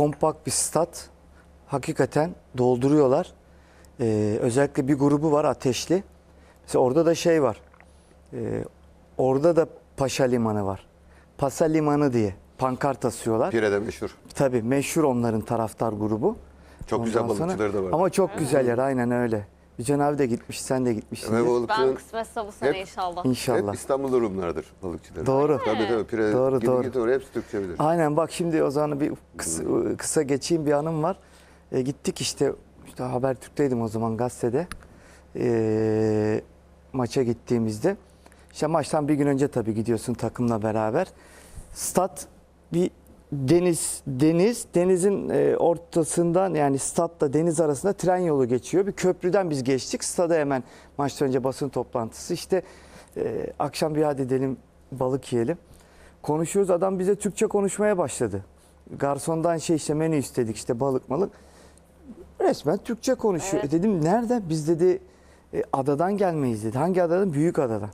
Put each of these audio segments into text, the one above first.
kompakt bir stat. Hakikaten dolduruyorlar. Ee, özellikle bir grubu var ateşli. Mesela orada da şey var. Ee, orada da Paşa Limanı var. Pasa Limanı diye pankart asıyorlar. Pire'de meşhur. Tabii meşhur onların taraftar grubu. Çok güzel Ondan sonra- balıkçıları da var. Ama çok güzel yer aynen öyle. Yücen abi de gitmiş, sen de gitmişsin. Ve Ben balıkçının kısmetse bu sene Hep- inşallah. İnşallah. hep İstanbul Rumlardır balıkçıları. Doğru. Tabii tabii. Pire, Doğru, gibi doğru. oraya hepsi Türkçe bilir. Aynen bak şimdi o zaman bir kısa, kısa geçeyim bir anım var. E, gittik işte, işte Habertürk'teydim o zaman gazetede. E, maça gittiğimizde. İşte maçtan bir gün önce tabii gidiyorsun takımla beraber. Stat bir deniz, deniz, denizin e, ortasından yani statla deniz arasında tren yolu geçiyor. Bir köprüden biz geçtik. Stada hemen maçtan önce basın toplantısı. İşte e, akşam bir hadi gidelim balık yiyelim. Konuşuyoruz adam bize Türkçe konuşmaya başladı. Garsondan şey işte menü istedik işte balık malık. Resmen Türkçe konuşuyor. Evet. E dedim nerede? Biz dedi e, adadan gelmeyiz dedi. Hangi adadan? Büyük adadan.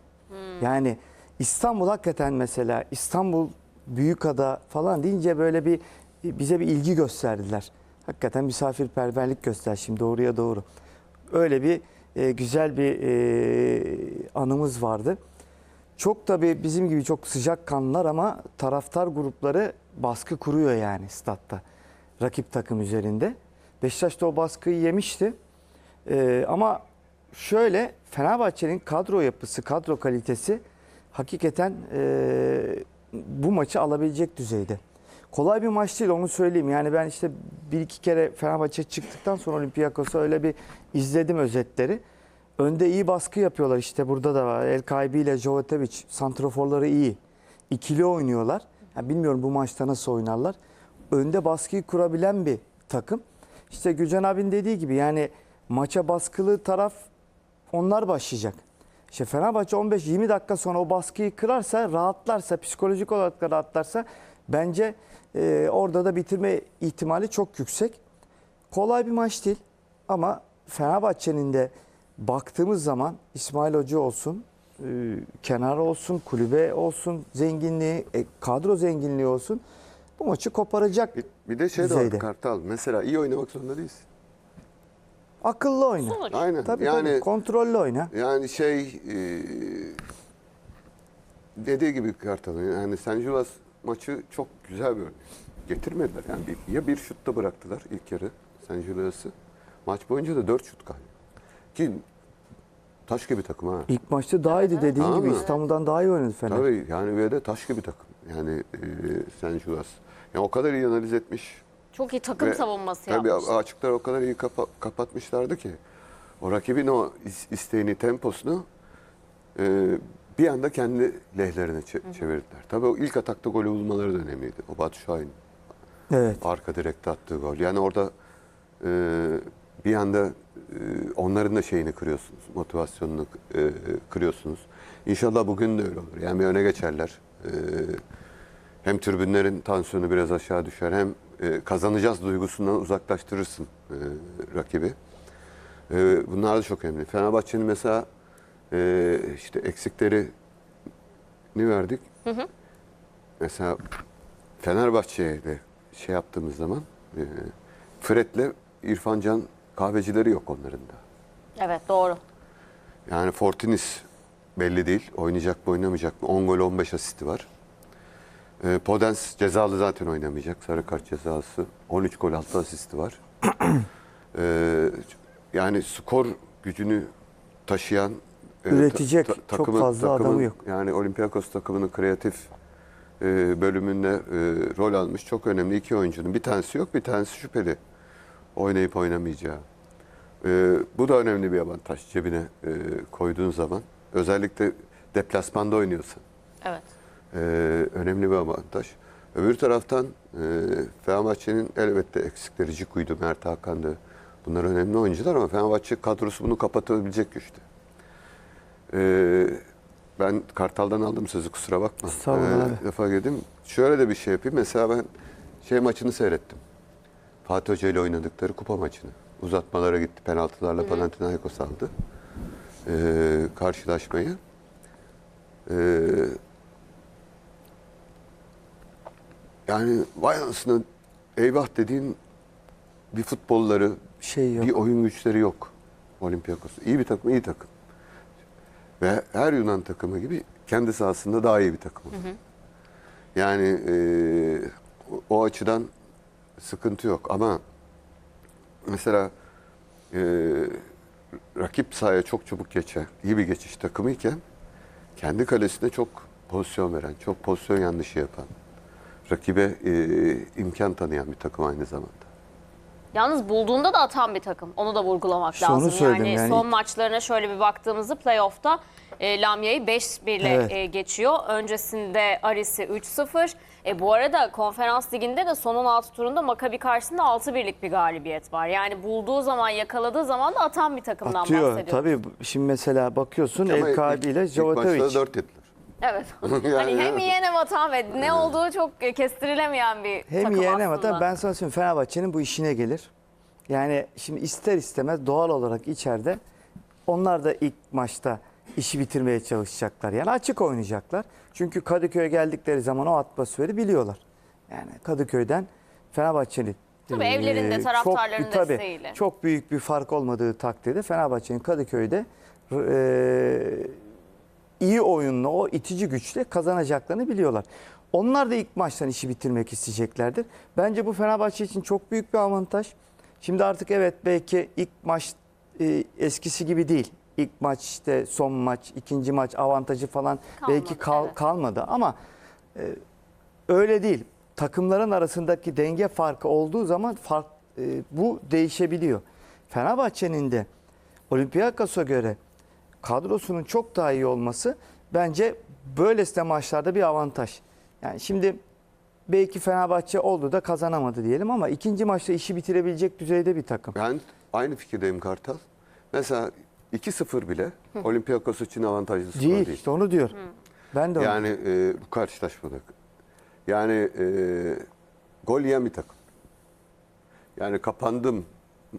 Yani İstanbul hakikaten mesela İstanbul Büyükada falan deyince böyle bir bize bir ilgi gösterdiler. Hakikaten misafirperverlik göster şimdi doğruya doğru. Öyle bir e, güzel bir e, anımız vardı. Çok tabii bizim gibi çok sıcak kanlılar ama taraftar grupları baskı kuruyor yani statta. Rakip takım üzerinde. Beşiktaş da o baskıyı yemişti. Ee, ama şöyle Fenerbahçe'nin kadro yapısı, kadro kalitesi hakikaten e, bu maçı alabilecek düzeyde. Kolay bir maç değil onu söyleyeyim. Yani ben işte bir iki kere Fenerbahçe çıktıktan sonra Olympiakos'a öyle bir izledim özetleri. Önde iyi baskı yapıyorlar işte burada da var. El Kaybi ile Jovetevic santroforları iyi. İkili oynuyorlar. Ya bilmiyorum bu maçta nasıl oynarlar. Önde baskıyı kurabilen bir takım. İşte Gülcan abinin dediği gibi yani maça baskılı taraf onlar başlayacak. İşte Fenerbahçe 15-20 dakika sonra o baskıyı kırarsa, rahatlarsa, psikolojik olarak da rahatlarsa bence e, orada da bitirme ihtimali çok yüksek. Kolay bir maç değil ama Fenerbahçe'nin de baktığımız zaman İsmail Hoca olsun, e, kenar olsun, kulübe olsun, zenginliği, e, kadro zenginliği olsun bu maçı koparacak. Bir, bir de şey de Düzeyde. var Kartal. Mesela iyi oynamak zorunda değilsin. Akıllı oyna. Sonuç. Aynen. Tabii yani tabii kontrollü oyna. yani şey e, dediği gibi Kartal'ın yani San Julas maçı çok güzel bir örnek. Getirmediler yani bir, ya bir şutta bıraktılar ilk yarı San Julas'ı. Maç boyunca da dört şut galiba. Ki taş gibi takım ha. İlk maçta daha iyiydi dediğin Tamam gibi mı? İstanbul'dan daha iyi oynadı Fener. Tabii yani ve de taş gibi takım. Yani e, San Julas. Yani o kadar iyi analiz etmiş. Çok iyi takım Ve savunması Tabii yapmış. açıklar o kadar iyi kapa- kapatmışlardı ki. O rakibin o is- isteğini, temposunu e, bir anda kendi lehlerine çe- çevirdiler. Tabii o ilk atakta golü bulmaları da önemliydi. O Batu Şahin Evet. arka direkte attığı gol. Yani orada e, bir anda e, onların da şeyini kırıyorsunuz, motivasyonunu e, kırıyorsunuz. İnşallah bugün de öyle olur. Yani bir öne geçerler. E, hem tribünlerin tansiyonu biraz aşağı düşer hem e, kazanacağız duygusundan uzaklaştırırsın e, rakibi. E, bunlar da çok önemli. Fenerbahçe'nin mesela e, işte eksiklerini verdik. Mesela Fenerbahçe'ye de şey yaptığımız zaman e, Fred'le İrfan Can kahvecileri yok onların da. Evet doğru. Yani Fortinis belli değil. Oynayacak mı oynamayacak mı? 10 gol 15 asisti var. E, Podens cezalı zaten oynamayacak. Sarı kart cezası. 13 gol 6 asisti var. E, yani skor gücünü taşıyan e, Üretecek çok fazla adamı yok. Yani Olympiakos takımının kreatif e, bölümünde e, rol almış çok önemli iki oyuncunun. Bir tanesi yok, bir tanesi şüpheli. Oynayıp oynamayacağı. E, bu da önemli bir avantaj cebine e, koyduğun zaman. Özellikle deplasmanda oynuyorsan. Evet. E, önemli bir avantaj. Öbür taraftan e, Fenerbahçe'nin elbette eksikleri Ciku'ydu, Mert Hakan'dı. Bunlar önemli oyuncular ama Fenerbahçe kadrosu bunu kapatabilecek güçte. E, ben Kartal'dan aldım sözü kusura bakma. Estağfurullah E, abi. lafa girdim. Şöyle de bir şey yapayım. Mesela ben şey maçını seyrettim. Fatih Hoca ile oynadıkları kupa maçını. Uzatmalara gitti. Penaltılarla Panathinaikos aldı. E, karşılaşmayı. E, yani vay anasını eyvah dediğin bir futbolları, Şey yok. bir oyun güçleri yok Olympiakos. İyi bir takım, iyi takım. Ve her Yunan takımı gibi kendi sahasında daha iyi bir takım. Yani e, o- açıdan sıkıntı yok ama mesela e, rakip sahaya çok çabuk geçen, iyi bir geçiş takımıyken kendi kalesine çok pozisyon veren, çok pozisyon yanlışı yapan, rakibe e, imkan tanıyan bir takım aynı zamanda. Yalnız bulduğunda da atan bir takım. Onu da vurgulamak İşte onu lazım. söyledim Yani, yani. son maçlarına şöyle bir baktığımızda playoff'ta e, Lamya'yı 5-1 ile Evet. e, geçiyor. Öncesinde Aris'i 3-0. E, bu arada konferans liginde de son 16 turunda Maccabi karşısında 6-1'lik bir galibiyet var. Yani bulduğu zaman yakaladığı zaman da atan bir takımdan Atıyor. bahsediyoruz. Tabii şimdi mesela bakıyorsun Ama El Kabi ilk- ile ilk maçta Jovatovic. 4 yediler. Evet. Yani- hani hem yiyen hem atan ve ne olduğu çok e, kestirilemeyen bir Hem takım yeğen aslında. hem atan ben sana söyleyeyim Fenerbahçe'nin bu işine gelir. Yani şimdi ister istemez doğal olarak içeride onlar da ilk maçta işi bitirmeye çalışacaklar. Yani açık oynayacaklar. Çünkü Kadıköy'e geldikleri zaman o atmosferi biliyorlar. Yani Kadıköy'den Fenerbahçe'nin Tabii eee, evlerinde, taraftarların çok, tabii, desteğiyle. Çok büyük bir fark olmadığı takdirde Fenerbahçe'nin Kadıköy'de eee, iyi oyunla o itici güçle kazanacaklarını biliyorlar. Onlar da ilk maçtan işi bitirmek isteyeceklerdir. Bence bu Fenerbahçe için çok büyük bir avantaj. Şimdi artık evet belki ilk maç e, eskisi gibi değil. İlk maç işte son maç, ikinci maç avantajı falan Kalmadı, belki kal- evet. kalmadı ama e, öyle değil. Takımların arasındaki denge farkı olduğu zaman fark e, bu değişebiliyor. Fenerbahçe'nin de Olympiakos'a göre kadrosunun çok daha iyi olması bence böylesine maçlarda bir avantaj. Yani şimdi belki Fenerbahçe oldu da kazanamadı diyelim ama ikinci maçta işi bitirebilecek düzeyde bir takım. Ben aynı fikirdeyim Kartal. Mesela 2-0 bile Olympiakos için avantajlı skor Değil, değil. işte onu diyor. Ben de onu. Yani e, bu karşılaşmada. Yani e, gol yiyen bir takım. Yani kapandım,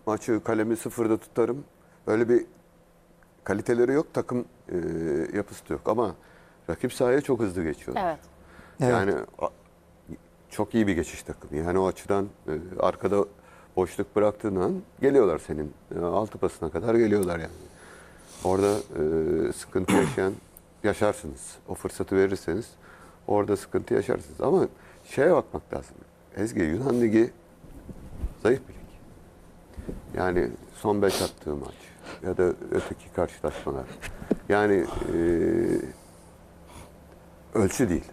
maçı kalemi sıfırda tutarım. Öyle bir kaliteleri yok, takım e, yapısı da yok. Ama rakip sahaya çok hızlı geçiyor. Evet. Yani a- çok iyi bir geçiş takımı. Yani o açıdan e, arkada boşluk bıraktığın an geliyorlar senin. E, altı pasına kadar geliyorlar yani. Orada e, sıkıntı yaşayan yaşarsınız. O fırsatı verirseniz orada sıkıntı yaşarsınız. Ama şeye bakmak lazım. Ezgi Yunan Ligi zayıf bir lig. Yani son beş attığı maç ya da öteki karşılaşmalar. Yani e, ölçü değil.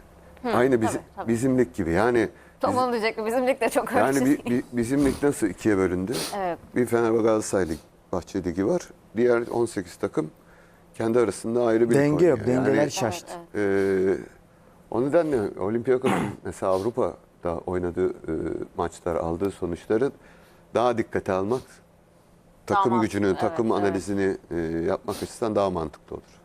Aynı bizim, tabii, tabii. bizim lig gibi. Yani Tam onu diyecektim. Bizim lig de çok yani bi- bi- bizim lig nasıl ikiye bölündü? Evet. Bir Fenerbahçe Galatasaray Lig, Bahçe Ligi var. Diğer 18 takım kendi arasında ayrı bir lig Denge yok, oynuyor. dengeler Yani, şaştı. E, o nedenle Olympiakos'un mesela Avrupa'da oynadığı e, maçlar aldığı sonuçları daha dikkate almak takım Daha gücünü, mantıklı, takım evet, analizini e, yapmak açısından daha mantıklı olur.